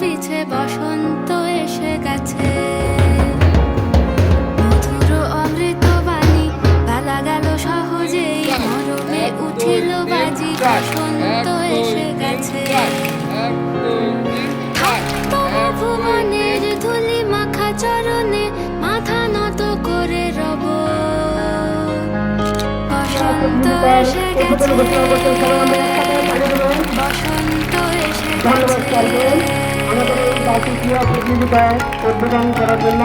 পিছে বসন্ত এসে গেছে। মধুর অমৃত বাণী গেল সহজেই মরমে উঠিল বাজি, বসন্ত এসে গেছে। ভুবনের ধুলি মাখা মাথা নত করে রব। বসন্ত এসে গেছে। প্রতিযোগিতায় উদ্বোধন করার জন্য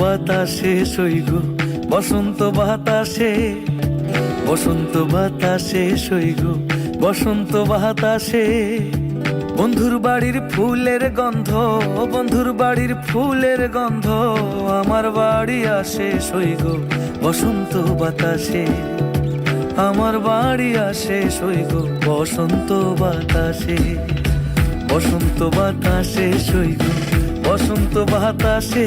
বাতাসে সৈগ বসন্ত বাতাসে বসন্ত বাতাসে সৈগ বসন্ত বাতাসে। বন্ধুর বাড়ির ফুলের গন্ধ, বন্ধুর বাড়ির ফুলের গন্ধ, আমার বাড়ি আসে সৈগ বসন্ত বাতাসে। আমার বাড়ি আসে সৈগ বসন্ত বাতাসে। বসন্ত বাতাসে সৈগ বসন্ত বাতাসে।